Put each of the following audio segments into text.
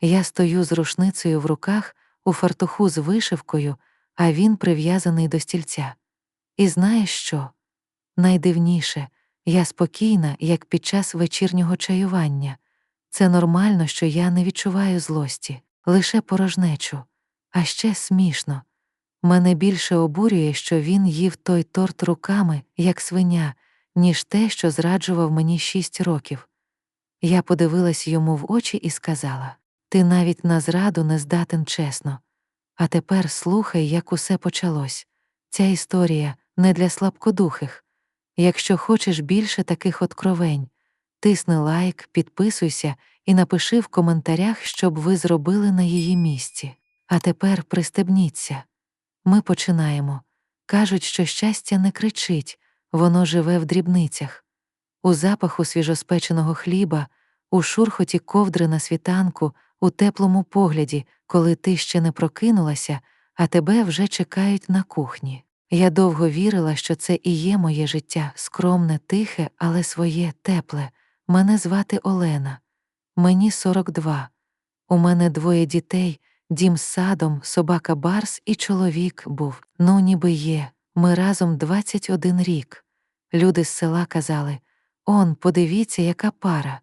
Я стою з рушницею в руках, у фартуху з вишивкою, а він прив'язаний до стільця. І знаєш що? Найдивніше, я спокійна, як під час вечірнього чаювання. Це нормально, що я не відчуваю злості, лише порожнечу, а ще смішно. Мене більше обурює, що він їв той торт руками, як свиня, ніж те, що зраджував мені шість років. Я подивилась йому в очі і сказала Ти навіть на зраду не здатен чесно. А тепер слухай, як усе почалось. Ця історія не для слабкодухих. Якщо хочеш більше таких откровень, тисни лайк, підписуйся і напиши в коментарях, щоб ви зробили на її місці. А тепер пристебніться. Ми починаємо. Кажуть, що щастя не кричить, воно живе в дрібницях, у запаху свіжоспеченого хліба, у шурхоті ковдри на світанку, у теплому погляді, коли ти ще не прокинулася, а тебе вже чекають на кухні. Я довго вірила, що це і є моє життя, скромне, тихе, але своє, тепле. Мене звати Олена. Мені 42. У мене двоє дітей, дім з садом, собака Барс і чоловік був. Ну, ніби є. Ми разом 21 рік. Люди з села казали Он, подивіться, яка пара.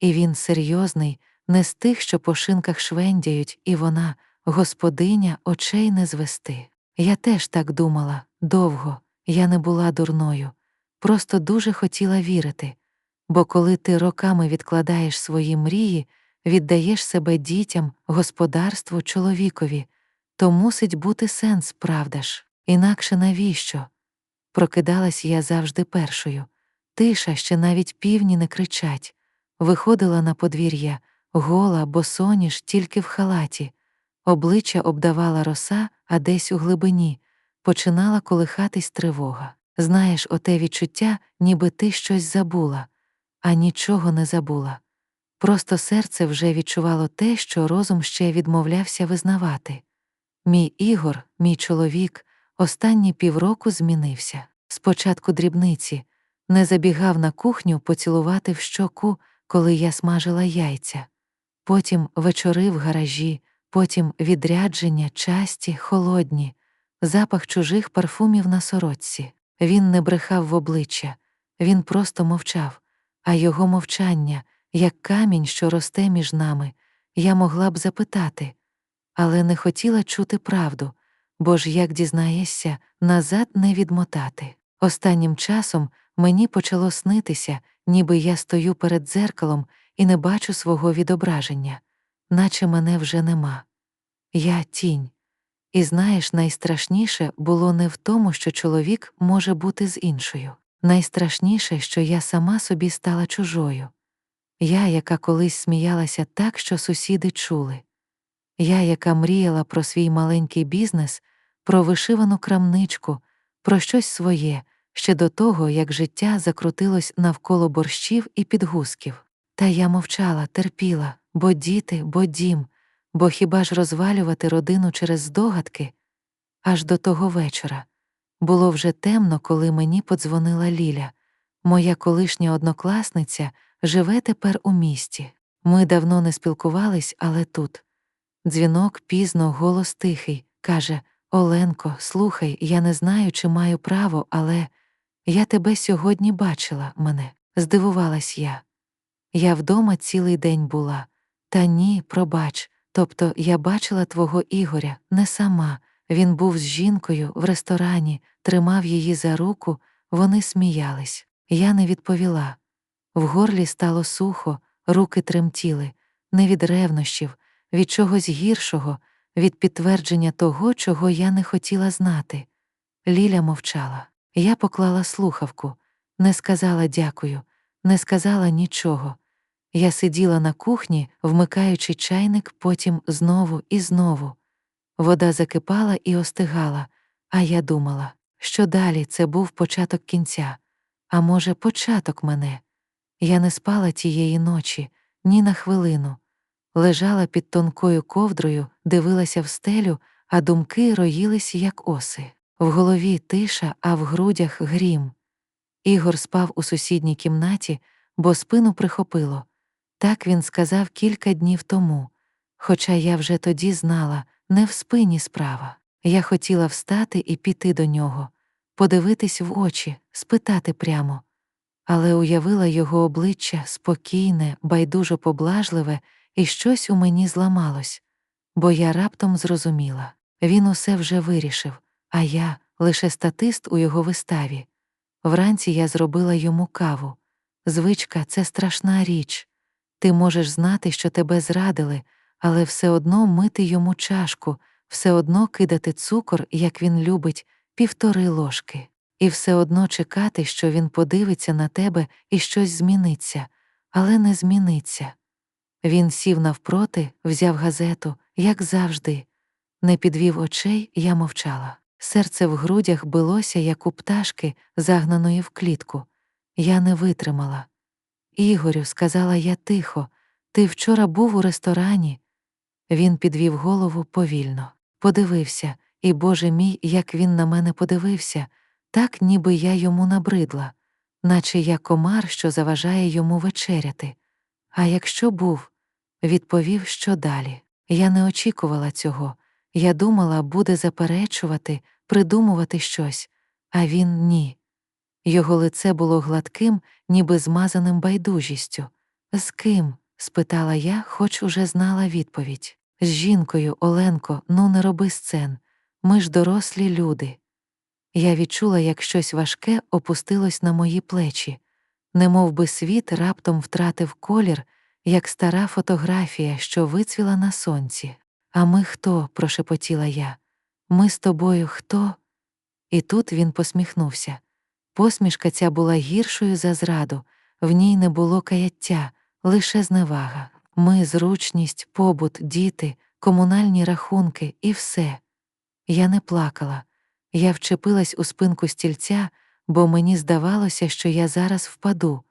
І він серйозний, не з тих, що по шинках швендяють, і вона, господиня, очей не звести. Я теж так думала довго, я не була дурною, просто дуже хотіла вірити. Бо коли ти роками відкладаєш свої мрії, віддаєш себе дітям, господарству, чоловікові, то мусить бути сенс, правда ж, інакше навіщо? Прокидалась я завжди першою. Тиша, ще навіть півні не кричать, виходила на подвір'я, гола, босоніж, тільки в халаті, обличчя обдавала роса, а десь у глибині, починала колихатись тривога. Знаєш, оте відчуття, ніби ти щось забула, а нічого не забула. Просто серце вже відчувало те, що розум ще відмовлявся визнавати. Мій Ігор, мій чоловік, останні півроку змінився. Спочатку дрібниці, не забігав на кухню поцілувати в щоку, коли я смажила яйця, потім вечори в гаражі, потім відрядження, часті, холодні, запах чужих парфумів на сорочці. Він не брехав в обличчя, він просто мовчав, а його мовчання, як камінь, що росте між нами, я могла б запитати, але не хотіла чути правду, бо ж, як дізнаєшся, назад не відмотати. Останнім часом мені почало снитися, ніби я стою перед дзеркалом і не бачу свого відображення, наче мене вже нема. Я тінь. І знаєш, найстрашніше було не в тому, що чоловік може бути з іншою. Найстрашніше, що я сама собі стала чужою. Я, яка колись сміялася так, що сусіди чули. Я, яка мріяла про свій маленький бізнес, про вишивану крамничку, про щось своє, ще до того, як життя закрутилось навколо борщів і підгузків. Та я мовчала, терпіла, бо діти, бо дім, бо хіба ж розвалювати родину через здогадки? Аж до того вечора. Було вже темно, коли мені подзвонила Ліля. Моя колишня однокласниця живе тепер у місті. Ми давно не спілкувались, але тут. Дзвінок пізно, голос тихий, каже Оленко, слухай, я не знаю, чи маю право, але я тебе сьогодні бачила, мене, здивувалась я. Я вдома цілий день була. Та ні, пробач. Тобто я бачила твого Ігоря не сама. Він був з жінкою в ресторані, тримав її за руку, вони сміялись. Я не відповіла. В горлі стало сухо, руки тремтіли, не від ревнощів, від чогось гіршого, від підтвердження того, чого я не хотіла знати. Ліля мовчала. Я поклала слухавку, не сказала дякую, не сказала нічого. Я сиділа на кухні, вмикаючи чайник, потім знову і знову. Вода закипала і остигала, а я думала, що далі це був початок кінця, а може, початок мене. Я не спала тієї ночі, ні на хвилину. Лежала під тонкою ковдрою, дивилася в стелю, а думки роїлись, як оси. В голові тиша, а в грудях грім. Ігор спав у сусідній кімнаті, бо спину прихопило. Так він сказав кілька днів тому. хоча я вже тоді знала, не в спині справа. Я хотіла встати і піти до нього, подивитись в очі, спитати прямо. Але уявила його обличчя спокійне, байдужо поблажливе, і щось у мені зламалось, бо я раптом зрозуміла він усе вже вирішив, а я лише статист у його виставі. Вранці я зробила йому каву. Звичка це страшна річ. Ти можеш знати, що тебе зрадили, але все одно мити йому чашку, все одно кидати цукор, як він любить, півтори ложки, і все одно чекати, що він подивиться на тебе і щось зміниться, але не зміниться. Він сів навпроти, взяв газету, як завжди. Не підвів очей, я мовчала. Серце в грудях билося, як у пташки, загнаної в клітку. Я не витримала. Ігорю, сказала я тихо, ти вчора був у ресторані. Він підвів голову повільно, подивився, і, Боже мій, як він на мене подивився, так ніби я йому набридла, наче я комар, що заважає йому вечеряти. А якщо був, відповів, що далі. Я не очікувала цього. Я думала, буде заперечувати, придумувати щось, а він ні. Його лице було гладким, ніби змазаним байдужістю. З ким? спитала я, хоч уже знала відповідь. З жінкою, Оленко, ну не роби сцен. Ми ж дорослі люди. Я відчула, як щось важке опустилось на мої плечі, немов би світ раптом втратив колір, як стара фотографія, що вицвіла на сонці. А ми хто? прошепотіла я. Ми з тобою хто? І тут він посміхнувся. Посмішка ця була гіршою за зраду, в ній не було каяття, лише зневага. Ми, зручність, побут, діти, комунальні рахунки і все. Я не плакала. Я вчепилась у спинку стільця, бо мені здавалося, що я зараз впаду,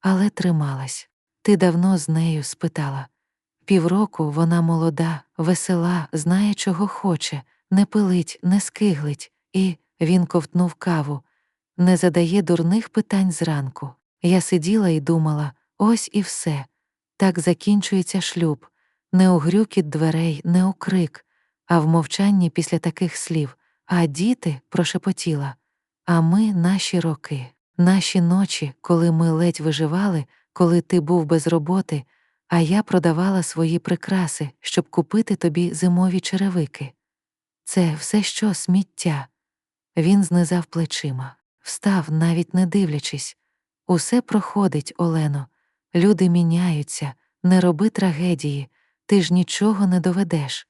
але трималась. Ти давно з нею спитала. Півроку вона молода, весела, знає, чого хоче, не пилить, не скиглить, і він ковтнув каву, не задає дурних питань зранку. Я сиділа і думала ось і все. Так закінчується шлюб, не у грюкіт дверей, не у крик, а в мовчанні після таких слів. А діти прошепотіла. А ми наші роки, наші ночі, коли ми ледь виживали, коли ти був без роботи, а я продавала свої прикраси, щоб купити тобі зимові черевики. Це все що сміття. Він знизав плечима, встав, навіть не дивлячись. Усе проходить, Олено, люди міняються, не роби трагедії, ти ж нічого не доведеш.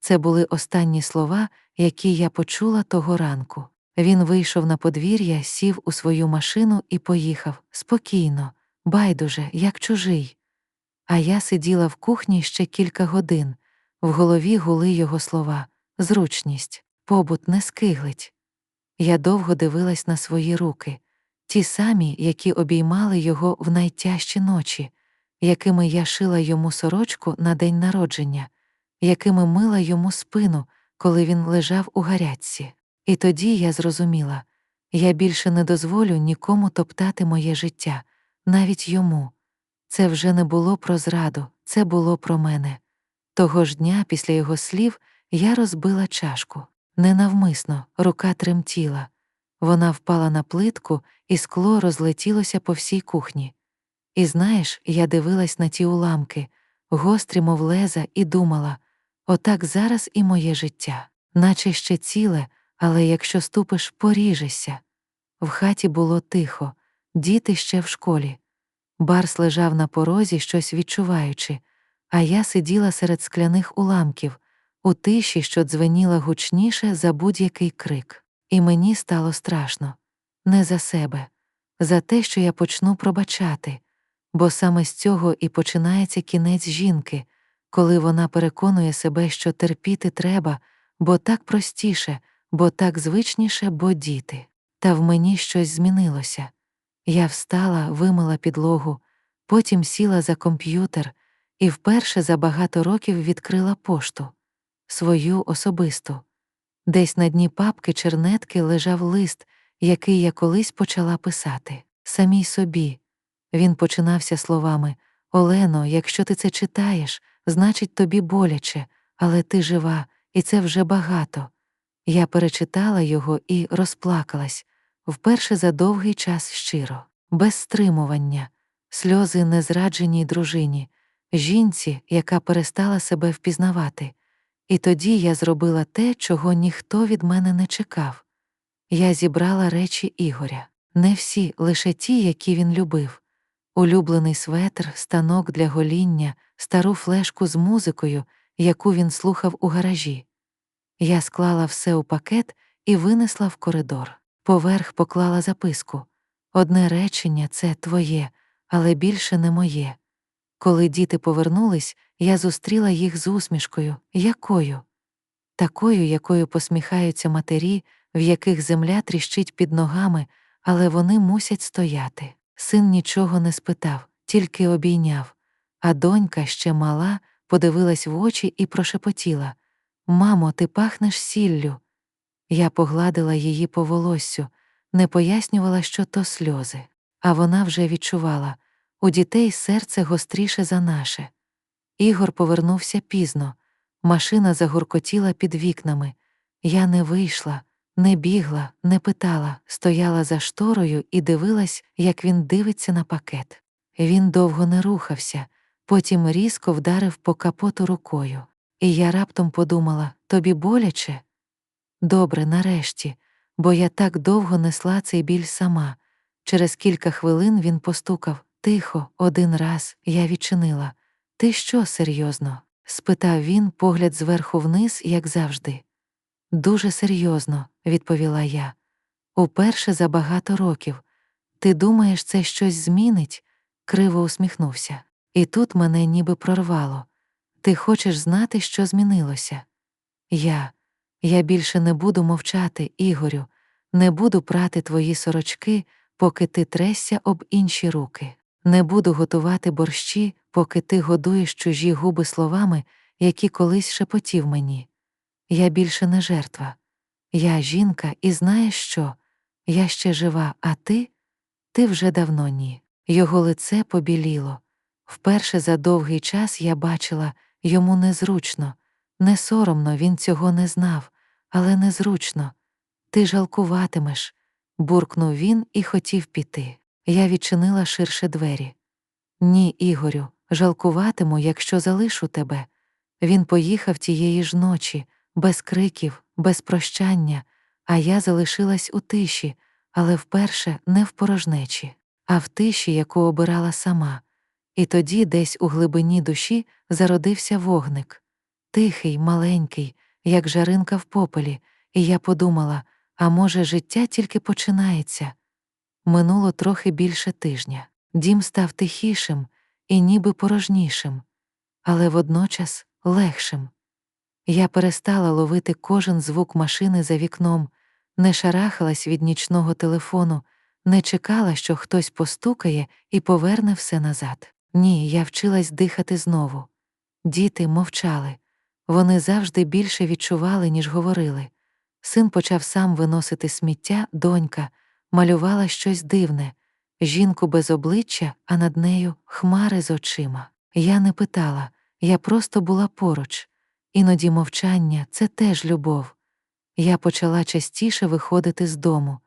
Це були останні слова, які я почула того ранку. Він вийшов на подвір'я, сів у свою машину і поїхав спокійно, байдуже, як чужий. А я сиділа в кухні ще кілька годин, в голові гули його слова зручність, побут не скиглить. Я довго дивилась на свої руки, ті самі, які обіймали його в найтяжчі ночі, якими я шила йому сорочку на день народження, якими мила йому спину, коли він лежав у гарячці. І тоді я зрозуміла я більше не дозволю нікому топтати моє життя, навіть йому. Це вже не було про зраду, це було про мене. Того ж дня, після його слів, я розбила чашку. Ненавмисно, рука тремтіла. Вона впала на плитку, і скло розлетілося по всій кухні. І знаєш, я дивилась на ті уламки, гострі, мов леза, і думала отак зараз і моє життя, наче ще ціле, але якщо ступиш, поріжешся. В хаті було тихо, діти ще в школі. Барс лежав на порозі, щось відчуваючи, а я сиділа серед скляних уламків, у тиші, що дзвеніла гучніше за будь-який крик. І мені стало страшно не за себе, за те, що я почну пробачати, бо саме з цього і починається кінець жінки, коли вона переконує себе, що терпіти треба, бо так простіше, бо так звичніше, бо діти. Та в мені щось змінилося. Я встала, вимила підлогу, потім сіла за комп'ютер і вперше за багато років відкрила пошту свою особисту. Десь на дні папки чернетки лежав лист, який я колись почала писати. Самій собі. Він починався словами Олено, якщо ти це читаєш, значить, тобі боляче, але ти жива, і це вже багато. Я перечитала його і розплакалась вперше за довгий час щиро, без стримування, сльози незрадженій дружині, жінці, яка перестала себе впізнавати. І тоді я зробила те, чого ніхто від мене не чекав. Я зібрала речі Ігоря, не всі, лише ті, які він любив. Улюблений светр, станок для гоління, стару флешку з музикою, яку він слухав у гаражі. Я склала все у пакет і винесла в коридор. Поверх поклала записку. Одне речення це твоє, але більше не моє. Коли діти повернулись, я зустріла їх з усмішкою, якою? Такою, якою посміхаються матері, в яких земля тріщить під ногами, але вони мусять стояти. Син нічого не спитав, тільки обійняв, а донька ще мала, подивилась в очі і прошепотіла Мамо, ти пахнеш сіллю. Я погладила її по волоссю, не пояснювала, що то сльози, а вона вже відчувала у дітей серце гостріше за наше. Ігор повернувся пізно, машина загуркотіла під вікнами. Я не вийшла, не бігла, не питала, стояла за шторою і дивилась, як він дивиться на пакет. Він довго не рухався, потім різко вдарив по капоту рукою. І я раптом подумала тобі боляче? Добре, нарешті, бо я так довго несла цей біль сама. Через кілька хвилин він постукав тихо, один раз я відчинила. Ти що серйозно? спитав він, погляд зверху вниз, як завжди. Дуже серйозно, відповіла я. Уперше за багато років. Ти думаєш, це щось змінить? криво усміхнувся. І тут мене ніби прорвало. Ти хочеш знати, що змінилося? Я. Я більше не буду мовчати, Ігорю, не буду прати твої сорочки, поки ти тресся об інші руки, не буду готувати борщі, поки ти годуєш чужі губи словами, які колись шепотів мені. Я більше не жертва. Я жінка, і знаєш що? Я ще жива, а ти? Ти вже давно ні. Його лице побіліло. Вперше за довгий час я бачила йому незручно, не соромно він цього не знав, але незручно. Ти жалкуватимеш, буркнув він і хотів піти. Я відчинила ширше двері. Ні, Ігорю, жалкуватиму, якщо залишу тебе. Він поїхав тієї ж ночі, без криків, без прощання, а я залишилась у тиші, але вперше не в порожнечі, а в тиші, яку обирала сама. І тоді, десь у глибині душі, зародився вогник тихий, маленький, як жаринка в попелі, і я подумала а може, життя тільки починається. Минуло трохи більше тижня. Дім став тихішим і ніби порожнішим, але водночас легшим. Я перестала ловити кожен звук машини за вікном, не шарахалась від нічного телефону, не чекала, що хтось постукає і поверне все назад. Ні, я вчилась дихати знову. Діти мовчали. Вони завжди більше відчували, ніж говорили. Син почав сам виносити сміття, донька, малювала щось дивне, жінку без обличчя, а над нею хмари з очима. Я не питала, я просто була поруч. Іноді мовчання це теж любов. Я почала частіше виходити з дому,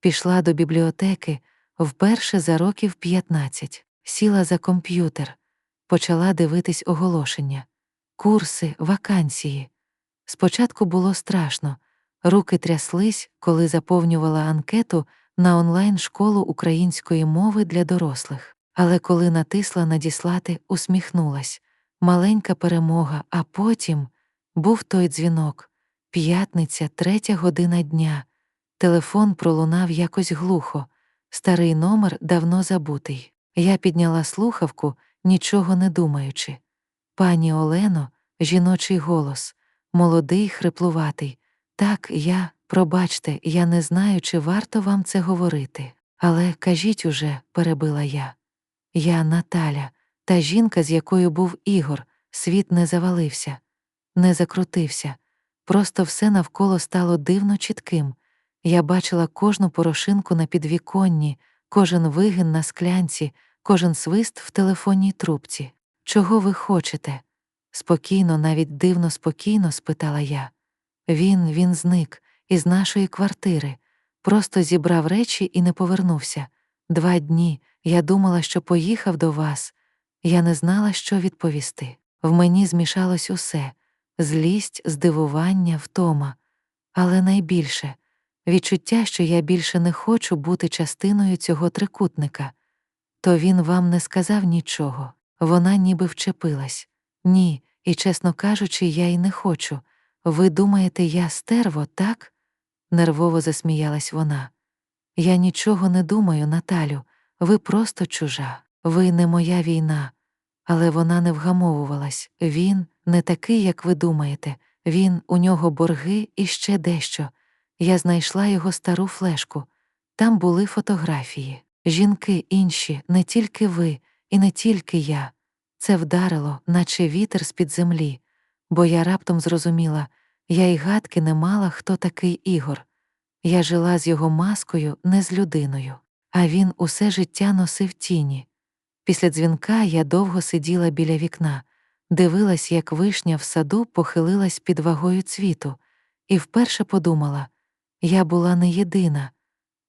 пішла до бібліотеки вперше за років 15, сіла за комп'ютер, почала дивитись оголошення, курси, вакансії. Спочатку було страшно, руки тряслись, коли заповнювала анкету на онлайн школу української мови для дорослих, але коли натисла надіслати, усміхнулась. Маленька перемога, а потім був той дзвінок. П'ятниця, третя година дня. Телефон пролунав якось глухо, старий номер давно забутий. Я підняла слухавку, нічого не думаючи. Пані Олено, жіночий голос, молодий, хриплуватий. Так, я, пробачте, я не знаю, чи варто вам це говорити. Але кажіть уже, перебила я. Я Наталя, та жінка, з якою був Ігор, світ не завалився, не закрутився. Просто все навколо стало дивно чітким. Я бачила кожну порошинку на підвіконні, кожен вигин на склянці, кожен свист в телефонній трубці. Чого ви хочете? Спокійно, навіть дивно спокійно, спитала я. Він, він зник із нашої квартири, просто зібрав речі і не повернувся. Два дні я думала, що поїхав до вас. Я не знала, що відповісти. В мені змішалось усе злість, здивування, втома, але найбільше відчуття, що я більше не хочу бути частиною цього трикутника. То він вам не сказав нічого. Вона ніби вчепилась. Ні, і, чесно кажучи, я й не хочу. Ви думаєте, я стерво, так? нервово засміялась вона. Я нічого не думаю, Наталю, ви просто чужа, ви не моя війна. Але вона не вгамовувалась. Він не такий, як ви думаєте. Він, у нього борги і ще дещо. Я знайшла його стару флешку. Там були фотографії. Жінки інші, не тільки ви, і не тільки я. Це вдарило, наче вітер з-під землі, бо я раптом зрозуміла, я й гадки не мала, хто такий Ігор. Я жила з його маскою, не з людиною, а він усе життя носив тіні. Після дзвінка я довго сиділа біля вікна, дивилась, як вишня в саду похилилась під вагою цвіту, і вперше подумала я була не єдина.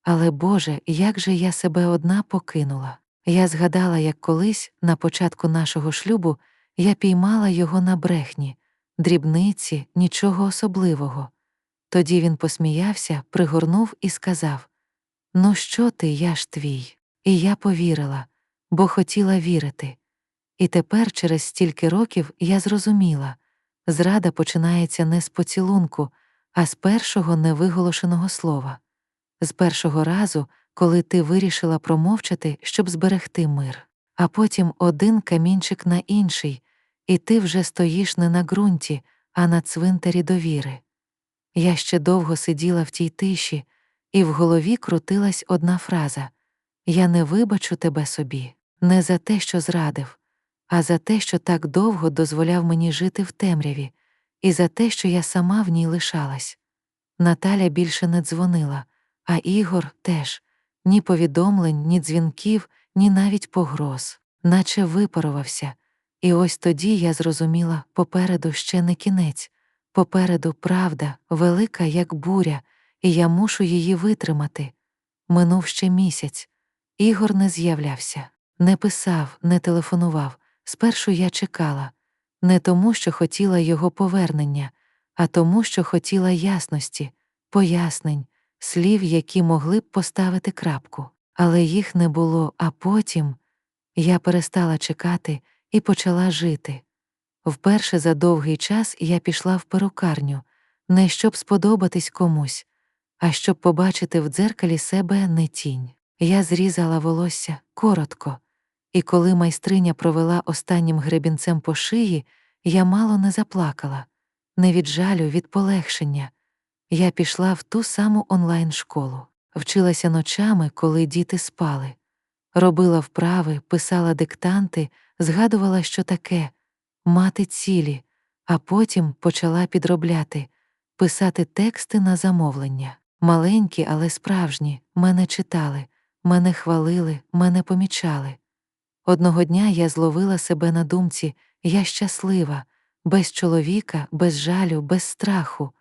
Але Боже, як же я себе одна покинула. Я згадала, як колись, на початку нашого шлюбу, я піймала його на брехні, дрібниці, нічого особливого. Тоді він посміявся, пригорнув і сказав: Ну, що ти, я ж твій? І я повірила, бо хотіла вірити. І тепер, через стільки років, я зрозуміла зрада починається не з поцілунку, а з першого невиголошеного слова, з першого разу, коли ти вирішила промовчати, щоб зберегти мир, а потім один камінчик на інший, і ти вже стоїш не на ґрунті, а на цвинтарі довіри. Я ще довго сиділа в тій тиші, і в голові крутилась одна фраза Я не вибачу тебе собі, не за те, що зрадив, а за те, що так довго дозволяв мені жити в темряві, і за те, що я сама в ній лишалась. Наталя більше не дзвонила, а Ігор теж ні повідомлень, ні дзвінків, ні навіть погроз, наче випарувався. І ось тоді я зрозуміла попереду ще не кінець, попереду правда, велика, як буря, і я мушу її витримати. Минув ще місяць. Ігор не з'являвся, не писав, не телефонував. Спершу я чекала не тому, що хотіла його повернення, а тому, що хотіла ясності, пояснень, слів, які могли б поставити крапку, але їх не було, а потім я перестала чекати і почала жити. Вперше за довгий час я пішла в перукарню, не щоб сподобатись комусь, а щоб побачити в дзеркалі себе не тінь. Я зрізала волосся коротко, і коли майстриня провела останнім гребінцем по шиї, я мало не заплакала, не від жалю, від полегшення. Я пішла в ту саму онлайн-школу, вчилася ночами, коли діти спали, робила вправи, писала диктанти, згадувала, що таке мати цілі, а потім почала підробляти, писати тексти на замовлення. Маленькі, але справжні, мене читали, мене хвалили, мене помічали. Одного дня я зловила себе на думці я щаслива, без чоловіка, без жалю, без страху.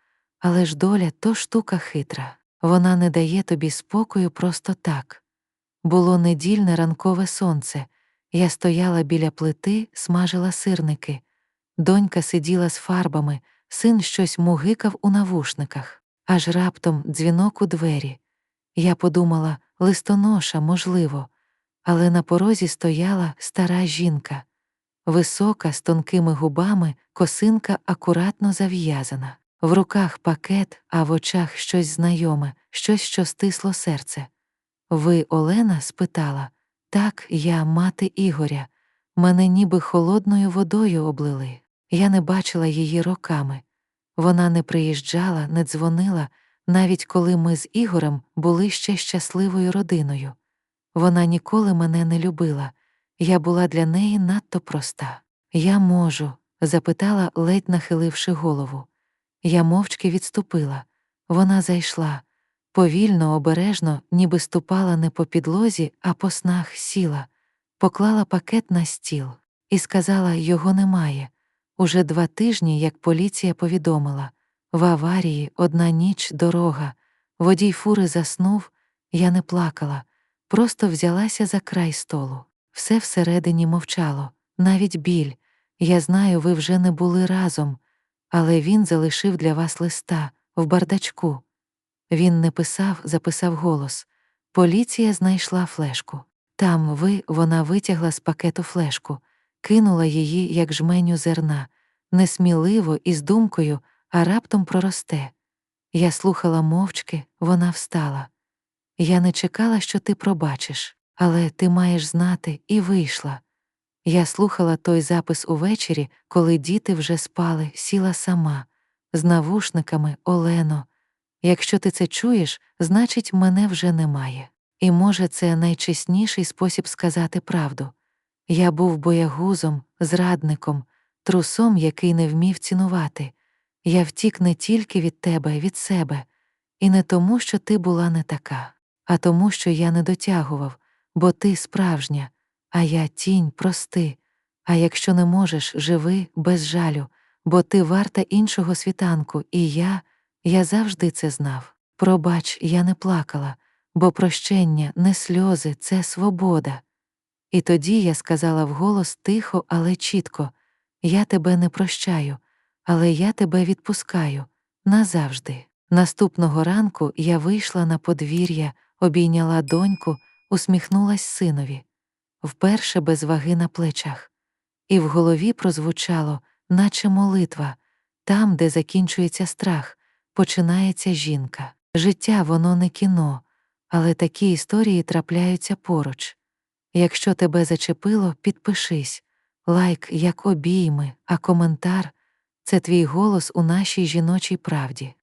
Але ж доля то штука хитра, вона не дає тобі спокою просто так. Було недільне ранкове сонце, я стояла біля плити, смажила сирники. Донька сиділа з фарбами, син щось мугикав у навушниках, аж раптом дзвінок у двері. Я подумала, листоноша, можливо, але на порозі стояла стара жінка, висока, з тонкими губами, косинка акуратно зав'язана. В руках пакет, а в очах щось знайоме, щось, що стисло серце. Ви, Олена? спитала. Так, я мати Ігоря. Мене ніби холодною водою облили. Я не бачила її роками. Вона не приїжджала, не дзвонила, навіть коли ми з Ігорем були ще щасливою родиною. Вона ніколи мене не любила. Я була для неї надто проста. Я можу? запитала, ледь нахиливши голову. Я мовчки відступила. Вона зайшла. Повільно, обережно, ніби ступала не по підлозі, а по снах сіла, поклала пакет на стіл і сказала його немає. Уже два тижні, як поліція повідомила в аварії одна ніч дорога, водій фури заснув, я не плакала, просто взялася за край столу. Все всередині мовчало, навіть біль. Я знаю, ви вже не були разом, але він залишив для вас листа в бардачку. Він не писав, записав голос. Поліція знайшла флешку. Там ви, вона витягла з пакету флешку, кинула її, як жменю зерна, несміливо і з думкою, а раптом проросте. Я слухала мовчки, вона встала. Я не чекала, що ти пробачиш, але ти маєш знати і вийшла. Я слухала той запис увечері, коли діти вже спали, сіла сама, з навушниками Олено. Якщо ти це чуєш, значить, мене вже немає. І може, це найчесніший спосіб сказати правду. Я був боягузом, зрадником, трусом, який не вмів цінувати. Я втік не тільки від тебе, від себе, і не тому, що ти була не така, а тому, що я не дотягував, бо ти справжня, а я тінь, прости. А якщо не можеш, живи без жалю, бо ти варта іншого світанку, і я, я завжди це знав. Пробач, я не плакала, бо прощення, не сльози, це свобода. І тоді я сказала вголос тихо, але чітко я тебе не прощаю, але я тебе відпускаю назавжди. Наступного ранку я вийшла на подвір'я, обійняла доньку, усміхнулась синові, вперше без ваги на плечах, і в голові прозвучало, наче молитва, там, де закінчується страх, починається жінка. Життя воно не кіно, але такі історії трапляються поруч. Якщо тебе зачепило, підпишись, лайк як обійми, а коментар це твій голос у нашій жіночій правді.